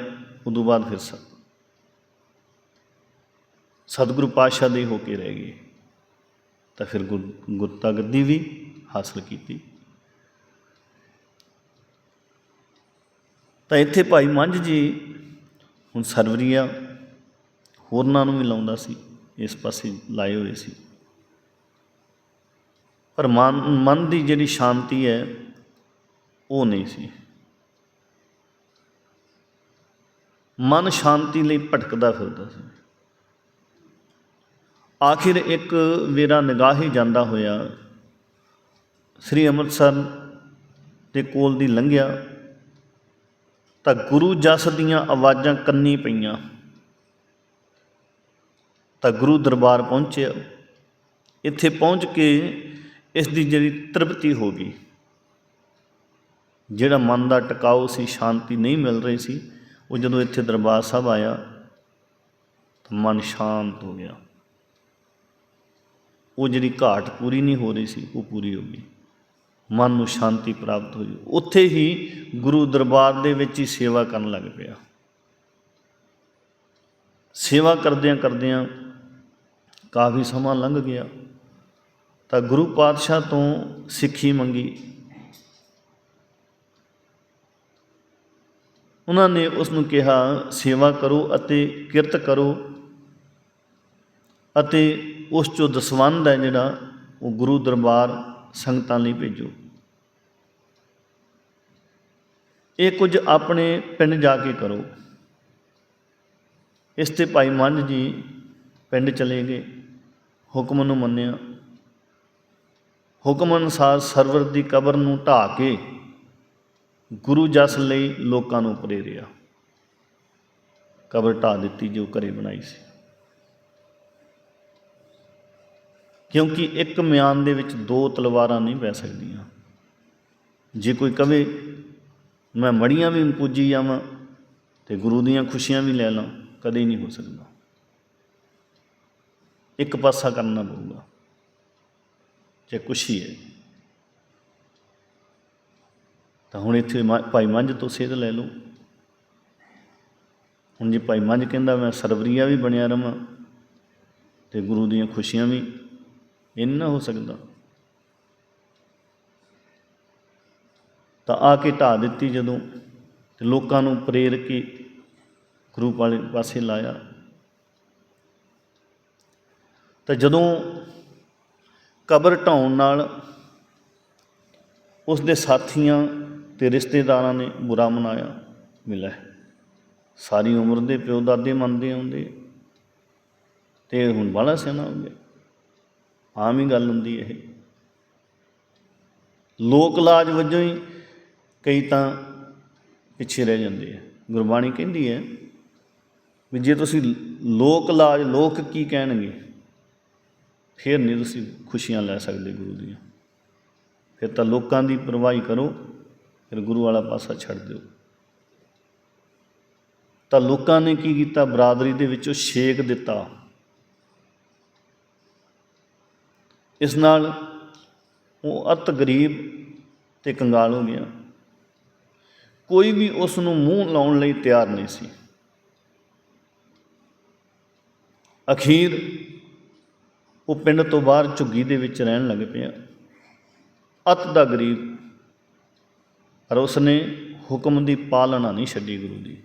ਉਦੋਂ ਬਾਅਦ ਫਿਰ ਸ ਸਤਿਗੁਰੂ ਪਾਤਸ਼ਾਹ ਦੇ ਹੋ ਕੇ ਰਹਿ ਗਏ। ਤਾਂ ਫਿਰ ਗੁਰ ਗੁਰਤਾ ਗੱਦੀ ਵੀ ਹਾਸਲ ਕੀਤੀ। ਤਾਂ ਇੱਥੇ ਭਾਈ ਮੰਝ ਜੀ ਹੁਣ ਸਰਵਰੀਆ ਹੋਰਨਾਂ ਨੂੰ ਵੀ ਲਾਉਂਦਾ ਸੀ, ਇਸ ਪਾਸੇ ਲਾਏ ਹੋਏ ਸੀ। ਪਰ ਮਨ ਮਨ ਦੀ ਜਿਹੜੀ ਸ਼ਾਂਤੀ ਹੈ, ਉਹ ਨਹੀਂ ਸੀ। ਮਨ ਸ਼ਾਂਤੀ ਲਈ ਭਟਕਦਾ ਫਿਰਦਾ ਸੀ। ਆਖਿਰ ਇੱਕ ਵੇਰਾ ਨਿਗਾਹੀ ਜਾਂਦਾ ਹੋਇਆ, ਸ੍ਰੀ ਅੰਮ੍ਰਿਤਸਰ ਦੇ ਕੋਲ ਦੀ ਲੰਘਿਆ, ਤਾਂ ਗੁਰੂ ਜਸ ਦੀਆਂ ਆਵਾਜ਼ਾਂ ਕੰਨੀ ਪਈਆਂ। ਤਾਂ ਗੁਰੂ ਦਰਬਾਰ ਪਹੁੰਚਿਆ। ਇੱਥੇ ਪਹੁੰਚ ਕੇ ਇਸ ਦੀ ਜਿਹੜੀ ਤ੍ਰਿਪਤੀ ਹੋ ਗਈ, ਜਿਹੜਾ ਮਨ ਦਾ ਟਿਕਾਓ ਸੀ, ਸ਼ਾਂਤੀ ਨਹੀਂ ਮਿਲ ਰਹੀ ਸੀ, ਉਹ ਜਦੋਂ ਇੱਥੇ ਦਰਬਾਰ ਸਾਹਿਬ ਆਇਆ, ਤਾਂ ਮਨ ਸ਼ਾਂਤ ਹੋ ਗਿਆ। ਉਹ ਜਿਹੜੀ ਘਾਟ ਪੂਰੀ ਨਹੀਂ ਹੋ ਰਹੀ ਸੀ, ਉਹ ਪੂਰੀ ਹੋ ਗਈ। ਮਨ ਨੂੰ ਸ਼ਾਂਤੀ ਪ੍ਰਾਪਤ ਹੋਈ। ਉੱਥੇ ਹੀ ਗੁਰੂ ਦਰਬਾਰ ਦੇ ਵਿੱਚ ਹੀ ਸੇਵਾ ਕਰਨ ਲੱਗ ਪਿਆ। ਸੇਵਾ ਕਰਦਿਆਂ ਕਰਦਿਆਂ ਕਾਫੀ ਸਮਾਂ ਲੰਘ ਗਿਆ। ਤਾਂ ਗੁਰੂ ਪਾਤਸ਼ਾਹ ਤੋਂ ਸਿੱਖੀ ਮੰਗੀ। ਉਹਨਾਂ ਨੇ ਉਸ ਨੂੰ ਕਿਹਾ, ਸੇਵਾ ਕਰੋ ਅਤੇ ਕਿਰਤ ਕਰੋ ਅਤੇ ਉਸ ਚੋਂ ਦਸਵੰਧ ਹੈ ਜਿਹੜਾ, ਉਹ ਗੁਰੂ ਦਰਬਾਰ ਸੰਗਤਾਂ ਲਈ ਭੇਜੋ। ਇਹ ਕੁਝ ਆਪਣੇ ਪਿੰਡ ਜਾ ਕੇ ਕਰੋ। ਇਸ ਤੇ ਭਾਈ ਮੰਝ ਜੀ ਪਿੰਡ ਚਲੇ ਗਏ, ਹੁਕਮ ਨੂੰ ਮੰਨਿਆ। ਹੁਕਮ ਅਨੁਸਾਰ ਸਰਵਰ ਦੀ ਕਬਰ ਨੂੰ ਢਾ ਕੇ ਗੁਰੂ ਜਸ ਲਈ ਲੋਕਾਂ ਨੂੰ ਪ੍ਰੇਰਿਆ ਕਬਰ ਢਾ ਦਿੱਤੀ, ਜੋ ਘਰੇ ਬਣਾਈ ਸੀ। ਕਿਉਂਕਿ ਇੱਕ ਮਿਆਨ ਦੇ ਵਿੱਚ ਦੋ ਤਲਵਾਰਾਂ ਨਹੀਂ ਪੈ ਸਕਦੀਆਂ। ਜੇ ਕੋਈ ਕਵੇ, ਮੈਂ ਮੜੀਆਂ ਵੀ ਪੂਜੀ ਜਾਵਾਂ ਤੇ ਗੁਰੂ ਦੀਆਂ ਖੁਸ਼ੀਆਂ ਵੀ ਲੈ ਲਾਂ, ਕਦੇ ਨਹੀਂ ਹੋ ਸਕਦਾ। ਇੱਕ ਪਾਸਾ ਕਰਨਾ ਪਊਗਾ। ਜੇ ਖੁਸ਼ੀ ਹੈ ਤਾਂ ਹੁਣ ਇੱਥੇ ਭਾਈ ਮੰਝ ਤੋਂ ਸੇਧ ਲੈ ਲਓ। ਹੁਣ ਜੇ ਭਾਈ ਮੰਝ ਕਹਿੰਦਾ ਮੈਂ ਸਰਵਰੀਆ ਵੀ ਬਣਿਆ ਰਵਾਂ ਤੇ ਗੁਰੂ ਦੀਆਂ ਖੁਸ਼ੀਆਂ ਵੀ ਇਹ ਨਾ ਹੋ ਸਕਦਾ। ਤਾਂ ਆ ਕੇ ਢਾ ਦਿੱਤੀ ਜਦੋਂ ਤੇ ਲੋਕਾਂ ਨੂੰ ਪ੍ਰੇਰ ਕੇ ਗੁਰੂ ਵਾਲੇ ਪਾਸੇ ਲਾਇਆ। ਤਾਂ ਜਦੋਂ ਕਬਰ ਢਾਉਣ ਨਾਲ ਉਸ ਦੇ ਸਾਥੀਆਂ ਤੇ ਰਿਸ਼ਤੇਦਾਰਾਂ ਨੇ ਬੁਰਾ ਮਨਾਇਆ, ਮਿਲਿਆ ਸਾਰੀ ਉਮਰ ਦੇ ਪਿਓ ਦਾਦੇ ਮੰਨਦੇ ਆਉਂਦੇ ਤੇ ਹੁਣ ਬਾਲਾ ਸਿਆਣਾ ਹੋ ਗਿਆ। ਆਮ ਹੀ ਗੱਲ ਹੁੰਦੀ ਇਹ। ਲੋਕ ਲਾਜ ਵਜੋਂ ਹੀ ਕਈ ਤਾਂ ਪਿੱਛੇ ਰਹਿ ਜਾਂਦੇ ਆ। ਗੁਰਬਾਣੀ ਕਹਿੰਦੀ ਹੈ ਵੀ ਜੇ ਤੁਸੀਂ ਲੋਕ ਲਾਜ, ਲੋਕ ਕੀ ਕਹਿਣਗੇ? ਫਿਰ ਨਹੀਂ ਤੁਸੀਂ ਖੁਸ਼ੀਆਂ ਲੈ ਸਕਦੇ ਗੁਰੂ ਦੀਆਂ। ਫਿਰ ਤਾਂ ਲੋਕਾਂ ਦੀ ਪਰਵਾਹੀ ਕਰੋ, ਫਿਰ ਗੁਰੂ ਵਾਲਾ ਪਾਸਾ ਛੱਡ ਦਿਓ। ਤਾਂ ਲੋਕਾਂ ਨੇ ਕੀ ਕੀਤਾ? ਬਰਾਦਰੀ ਦੇ ਵਿੱਚੋਂ ਛੇਕ ਦਿੱਤਾ। ਇਸ ਨਾਲ ਉਹ ਅਤ ਗਰੀਬ ਤੇ ਕੰਗਾਲ ਹੋ ਗਿਆ। ਕੋਈ ਵੀ ਉਸ ਨੂੰ ਮੂੰਹ ਲਾਉਣ ਲਈ ਤਿਆਰ ਨਹੀਂ ਸੀ। ਅਖੀਰ ਉਹ ਪਿੰਡ ਤੋਂ ਬਾਹਰ ਝੁੱਗੀ ਦੇ ਵਿੱਚ ਰਹਿਣ ਲੱਗ ਪਿਆ। ਅਤ ਦਾ ਗਰੀਬ। ਪਰ ਉਸਨੇ ਹੁਕਮ ਦੀ ਪਾਲਣਾ ਨਹੀਂ ਛੱਡੀ ਗੁਰੂ ਦੀ।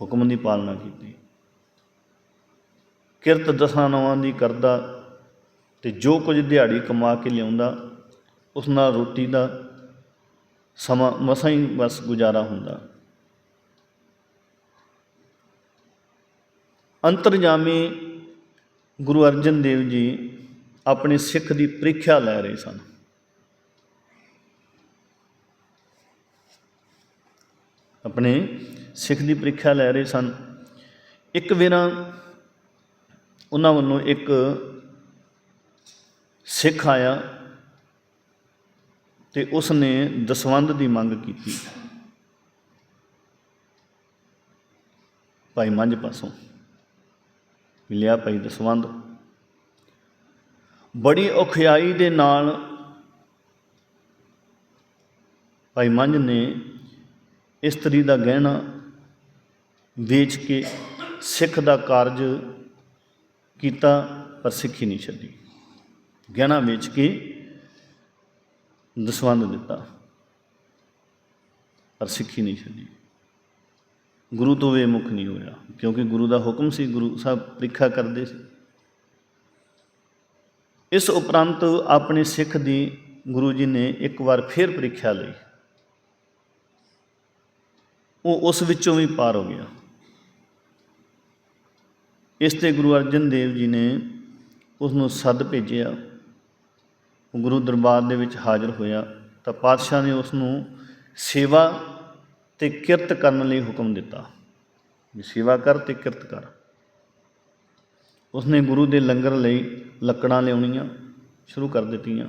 ਹੁਕਮ ਦੀ ਪਾਲਣਾ ਕੀਤੀ। ਕਿਰਤ ਦਸਾਂ ਨਵਾਂ ਦੀ ਕਰਦਾ ਤੇ ਜੋ ਕੁਝ ਦਿਹਾੜੀ ਕਮਾ ਕੇ ਲਿਆਉਂਦਾ ਉਸ ਨਾਲ ਰੋਟੀ ਦਾ ਸਮਾਂ ਮਸਾਂ ਹੀ ਬਸ ਗੁਜ਼ਾਰਾ ਹੁੰਦਾ। ਅੰਤਰਜਾਮੀ ਗੁਰੂ ਅਰਜਨ ਦੇਵ ਜੀ ਆਪਣੇ ਸਿੱਖ ਦੀ ਪ੍ਰੀਖਿਆ ਲੈ ਰਹੇ ਸਨ। ਆਪਣੇ ਸਿੱਖ ਦੀ ਪ੍ਰੀਖਿਆ ਲੈ ਰਹੇ ਸਨ। ਇੱਕ ਵੇਰਾ ਉਹਨਾਂ ਵੱਲੋਂ ਇੱਕ ਸਿੱਖ ਆਇਆ ਤੇ ਉਸ ਨੇ ਦਸਵੰਧ ਦੀ ਮੰਗ ਕੀਤੀ। ਭਾਈ ਮੰਝ ਪਾਸੋਂ। ਮਿਲਿਆ ਭਾਈ ਦਸਵੰਧ ਬੜੀ ਔਖਿਆਈ ਦੇ ਨਾਲ ਭਾਈ ਮੰਝ ਨੇ ਇਸਤਰੀ ਦਾ ਗਹਿਣਾ ਵੇਚ ਕੇ ਸਿੱਖ ਦਾ ਕਾਰਜ ਕੀਤਾ, ਪਰ ਸਿੱਖੀ ਨਹੀਂ ਛੱਡੀ। ਗਹਿਣਾ ਵੇਚ ਕੇ ਦਸਵੰਧ ਦਿੱਤਾ, ਪਰ ਸਿੱਖੀ ਨਹੀਂ ਛੱਡੀ। ਗੁਰੂ ਤੋਂ ਵੇ ਨਹੀਂ ਹੋਇਆ, ਕਿਉਂਕਿ ਗੁਰੂ ਦਾ ਹੁਕਮ ਸੀ, ਗੁਰੂ ਸਾਹਿਬ ਪ੍ਰੀਖਿਆ ਕਰਦੇ ਸੀ। ਇਸ ਉਪਰੰਤ ਆਪਣੇ ਸਿੱਖ ਦੀ ਗੁਰੂ ਜੀ ਨੇ ਇੱਕ ਵਾਰ ਫਿਰ ਪ੍ਰੀਖਿਆ ਲਈ। ਉਹ ਉਸ ਵਿੱਚੋਂ ਵੀ ਪਾਰ ਹੋ ਗਿਆ। ਇਸ ਤੇ ਗੁਰੂ ਅਰਜਨ ਦੇਵ ਜੀ ਨੇ ਉਸ ਨੂੰ ਸੱਦ ਭੇਜਿਆ। ਗੁਰੂ ਦਰਬਾਰ ਦੇ ਵਿੱਚ ਹਾਜ਼ਰ ਹੋਇਆ। ਤਾਂ ਪਾਤਸ਼ਾਹ ਨੇ ਉਸ ਨੂੰ ਸੇਵਾ ਤੇ ਕਿਰਤ ਕਰਨ ਲਈ ਹੁਕਮ ਦਿੱਤਾ। ਵੀ ਸੇਵਾ ਕਰ ਤੇ ਕਿਰਤ ਕਰ। ਉਸਨੇ ਗੁਰੂ ਦੇ ਲੰਗਰ ਲਈ ਲੱਕੜਾਂ ਲਿਆਉਣੀਆਂ ਸ਼ੁਰੂ ਕਰ ਦਿੱਤੀਆਂ।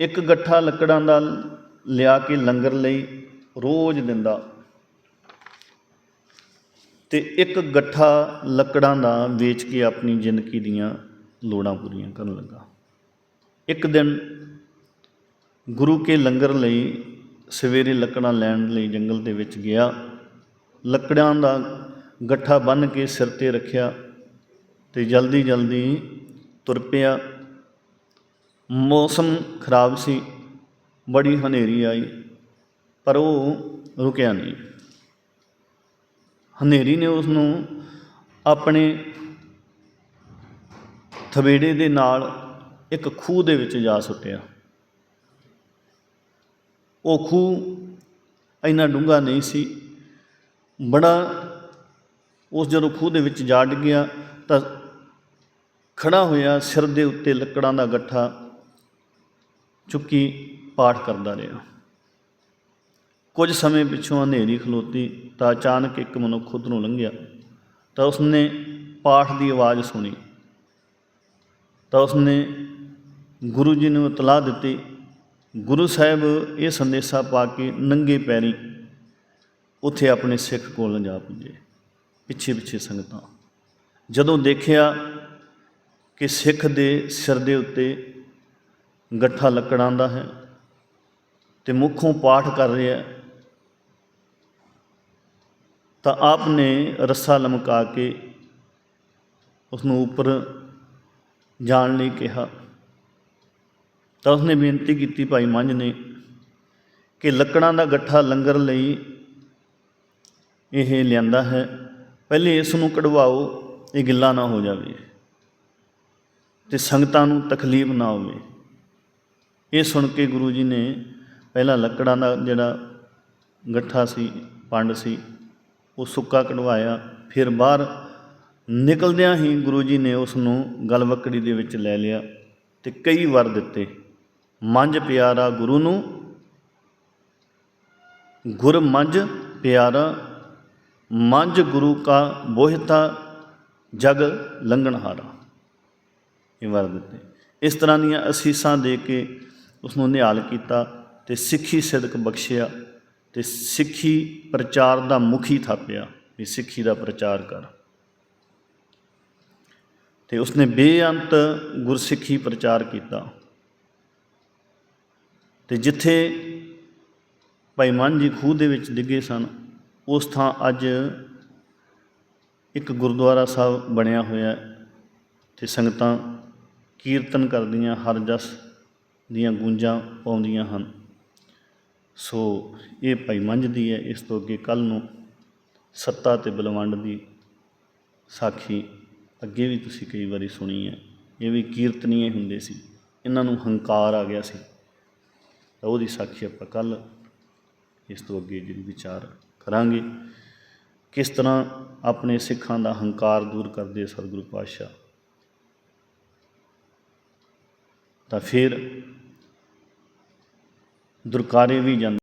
ਇੱਕ ਗੱਠਾ ਲੱਕੜਾਂ ਦਾ ਲਿਆ ਕੇ ਲੰਗਰ ਲਈ ਰੋਜ਼ ਦਿੰਦਾ। ਤੇ ਇੱਕ ਗੱਠਾ ਲੱਕੜਾਂ ਦਾ ਵੇਚ ਕੇ ਆਪਣੀ ਜ਼ਿੰਦਗੀ ਦੀਆਂ ਲੋੜਾਂ ਪੂਰੀਆਂ ਕਰਨ ਲੱਗਾ। ਇੱਕ ਦਿਨ ਗੁਰੂ ਕੇ ਲੰਗਰ ਲਈ ਸਵੇਰੇ ਲੱਕੜਾਂ ਲੈਣ ਲਈ ਜੰਗਲ ਦੇ ਵਿੱਚ ਗਿਆ। ਲੱਕੜਾਂ ਦਾ ਗੱਠਾ ਬੰਨ੍ਹ ਕੇ ਸਿਰ ਤੇ ਰੱਖਿਆ ਤੇ ਜਲਦੀ ਜਲਦੀ ਤੁਰ ਪਿਆ। ਮੌਸਮ ਖਰਾਬ ਸੀ, ਬੜੀ ਹਨੇਰੀ ਆਈ, ਪਰ ਉਹ ਰੁਕਿਆ ਨਹੀਂ। ਹਨੇਰੀ ਨੇ ਉਸ ਨੂੰ ਆਪਣੇ ਥਵੇੜੇ ਦੇ ਨਾਲ ਇੱਕ ਖੂਹ ਦੇ ਵਿੱਚ ਜਾ ਸੁੱਟਿਆ। ਉਹ ਖੂਹ ਇੰਨਾ ਡੂੰਘਾ ਨਹੀਂ ਸੀ। ਬੜਾ ਉਸ ਜਦੋਂ ਖੂਹ ਦੇ ਵਿੱਚ ਜਾ ਡਿੱਗਿਆ ਤਾਂ ਖੜਾ ਹੋਇਆ, ਸਿਰ ਦੇ ਉੱਤੇ ਲੱਕੜਾਂ ਦਾ ਗੱਠਾ ਚੁੱਕੀ ਪਾਠ ਕਰਦਾ ਰਿਹਾ। ਕੁਝ ਸਮੇਂ ਪਿੱਛੋਂ ਹਨੇਰੀ ਖਲੋਤੀ ਤਾਂ ਅਚਾਨਕ ਇੱਕ ਮਨੁੱਖ ਖੁਦ ਨੂੰ ਲੰਘਿਆ। ਤਾਂ ਉਸਨੇ ਪਾਠ ਦੀ ਆਵਾਜ਼ ਸੁਣੀ। ਤਾਂ ਉਸਨੇ ਗੁਰੂ ਜੀ ਨੂੰ ਇਤਲਾਹ ਦਿੱਤੀ ਗੁਰੂ ਸਾਹਿਬ ਇਹ ਸੰਦੇਸ਼ਾ ਪਾ ਕੇ ਨੰਗੇ ਪੈਰੀ ਉੱਥੇ ਆਪਣੇ ਸਿੱਖ ਕੋਲ ਜਾ ਪੁੱਜੇ। ਪਿੱਛੇ ਪਿੱਛੇ ਸੰਗਤਾਂ। ਜਦੋਂ ਦੇਖਿਆ ਕਿ ਸਿੱਖ ਦੇ ਸਿਰ ਦੇ ਉੱਤੇ ਗੱਠਾ ਲੱਕੜਾਂ ਦਾ ਹੈ ਤੇ ਮੁੱਖੋਂ ਪਾਠ ਕਰ ਰਿਹਾ ਤਾਂ ਆਪ ਨੇ ਰੱਸਾ ਲਮਕਾ ਕੇ ਉਸ ਨੂੰ ਉੱਪਰ ਜਾਣ ਲਈ ਕਿਹਾ। ਤਾਂ ਉਸਨੇ ਬੇਨਤੀ ਕੀਤੀ ਭਾਈ ਮੰਝ ਨੇ ਕਿ ਲੱਕੜਾਂ ਦਾ ਗੱਠਾ ਲੰਗਰ ਲਈ ਇਹ ਲਿਆਂਦਾ ਹੈ। ਪਹਿਲੇ ਇਸ ਨੂੰ ਕਢਵਾਓ, ਇਹ ਗਿੱਲਾ ਨਾ ਹੋ ਜਾਵੇ ਤੇ ਸੰਗਤਾਂ ਨੂੰ ਤਕਲੀਫ ਨਾ ਹੋਵੇ। ਇਹ ਸੁਣ ਕੇ ਗੁਰੂ ਜੀ ਨੇ ਪਹਿਲਾਂ ਲੱਕੜਾਂ ਦਾ ਜਿਹੜਾ ਗੱਠਾ ਸੀ, ਪੰਡ ਸੀ, ਉਹ ਸੁੱਕਾ ਕਢਵਾਇਆ। ਫਿਰ ਬਾਹਰ ਨਿਕਲਦਿਆਂ ਹੀ ਗੁਰੂ ਜੀ ਨੇ ਉਸ ਨੂੰ ਗਲਵੱਕੜੀ ਦੇ ਵਿੱਚ ਲੈ ਲਿਆ ਤੇ ਕਈ ਵਾਰ ਦਿੱਤੇ। ਮੰਝ ਪਿਆਰਾ ਗੁਰੂ ਨੂੰ, ਗੁਰ ਮੰਝ ਪਿਆਰਾ, ਮੰਝ ਗੁਰੂ ਕਾ ਬੋਹਿਤਾ ਜਗ ਲੰਘਣਹਾਰਾ ਇਹ ਵਰ ਦਿੱਤੇ। ਇਸ ਤਰ੍ਹਾਂ ਦੀਆਂ ਅਸੀਸਾਂ ਦੇ ਕੇ ਉਸ ਨੂੰ ਨਿਹਾਲ ਕੀਤਾ ਤੇ ਸਿੱਖੀ ਸਿਦਕ ਬਖਸ਼ਿਆ ਤੇ ਸਿੱਖੀ ਪ੍ਰਚਾਰ ਦਾ ਮੁਖੀ ਥਾਪਿਆ ਵੀ ਸਿੱਖੀ ਦਾ ਪ੍ਰਚਾਰ ਕਰ। ਤੇ ਉਸਨੇ ਬੇਅੰਤ ਗੁਰਸਿੱਖੀ ਪ੍ਰਚਾਰ ਕੀਤਾ। ਤੇ ਜਿੱਥੇ ਭਾਈ ਮਨ ਜੀ ਖੂਹ ਦੇ ਵਿੱਚ ਡਿੱਗੇ ਸਨ, ਉਸ ਥਾਂ ਅੱਜ ਇੱਕ ਗੁਰਦੁਆਰਾ ਸਾਹਿਬ ਬਣਿਆ ਹੋਇਆ ਹੈ, ਤੇ ਸੰਗਤਾਂ ਕੀਰਤਨ ਕਰਦੀਆਂ, ਹਰ ਜਸ ਦੀਆਂ ਗੂੰਜਾਂ ਪਾਉਂਦੀਆਂ ਹਨ। ਸੋ ਇਹ ਭਾਈ ਮੰਝ ਦੀ ਹੈ, ਇਸ ਤੋਂ ਅੱਗੇ ਕੱਲ ਨੂੰ ਸੱਤਾ ਤੇ ਬਲਵੰਡ ਦੀ ਸਾਖੀ ਅੱਗੇ ਵੀ ਤੁਸੀਂ ਕਈ ਵਾਰੀ ਸੁਣੀ ਹੈ। ਇਹ ਵੀ ਕੀਰਤਨੀਏ ਹੁੰਦੇ ਸੀ, ਇਹਨਾਂ ਨੂੰ ਹੰਕਾਰ ਆ ਗਿਆ ਸੀ। ਤਾਂ ਉਹਦੀ ਸਾਖੀ ਆਪਾਂ ਕੱਲ ਇਸ ਤੋਂ ਅੱਗੇ ਜਿਹੜੀ ਵਿਚਾਰ ਕਰਾਂਗੇ। ਕਿਸ ਤਰ੍ਹਾਂ ਆਪਣੇ ਸਿੱਖਾਂ ਦਾ ਹੰਕਾਰ ਦੂਰ ਕਰਦੇ ਸਤਿਗੁਰੂ ਪਾਤਸ਼ਾਹ? ਤਾਂ ਫਿਰ ਦੁਰਕਾਰੇ ਵੀ ਜਾਂਦੇ